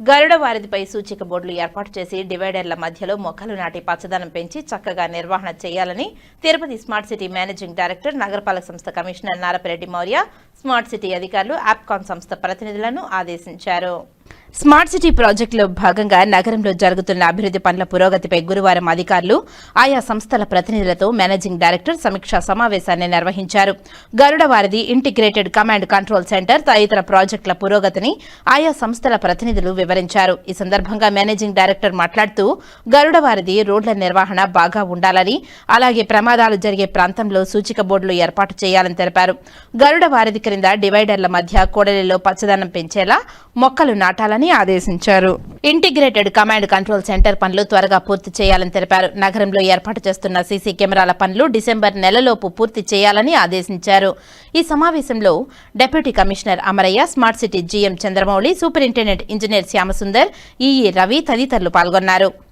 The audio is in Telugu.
గరుడ వారిధిపై సూచిక బోర్డులు ఏర్పాటు చేసి డివైడర్ల మధ్యలో మొక్కలు నాటి పచ్చదనం పెంచి చక్కగా నిర్వహణ చేయాలని Tirupati smart city managing director నగరపాలక సంస్థ commissioner Narapareddy Maurya smart city అధికారులు ఆప్కాన్ సంస్థ ప్రతినిధులను ఆదేశించారు. స్మార్ట్ సిటీ ప్రాజెక్టులో భాగంగా నగరంలో జరుగుతున్న అభివృద్ధి పనుల పురోగతిపై గురువారం అధికారులు ఆయా సంస్థల ప్రతినిధులతో మేనేజింగ్ డైరెక్టర్ సమీక్షా సమావేశాన్ని నిర్వహించారు. గరుడ వారిది ఇంటిగ్రేటెడ్ కమాండ్ కంట్రోల్ సెంటర్ తదితర ప్రాజెక్టుల పురోగతిని ఆయా సంస్థల ప్రతినిధులు వివరించారు. ఈ సందర్భంగా మేనేజింగ్ డైరెక్టర్ మాట్లాడుతూ గరుడ వారిది రోడ్ల నిర్వహణ బాగా ఉండాలని అలాగే ప్రమాదాలు జరిగే ప్రాంతంలో సూచిక బోర్డులు ఏర్పాటు చేయాలని తెలిపారు. గరుడ వారిది క్రింద డివైడర్ల మధ్య కూడలిలో పచ్చదనం పెంచేలా మొక్కలు నాటాలని ఆదేశించారు. ఇంటిగ్రేటెడ్ కమాండ్ కంట్రోల్ సెంటర్ పనులు త్వరగా పూర్తి చేయాలని తెలిపారు. నగరంలో ఏర్పాటు చేస్తున్న సీసీ కెమెరాల పనులు డిసెంబర్ నెలలోపు పూర్తి చేయాలని ఆదేశించారు. ఈ సమావేశంలో deputy commissioner Amaraiah smart city GM Chandramouli superintendent engineer Shyamasundar EE Ravi తదితరులు పాల్గొన్నారు.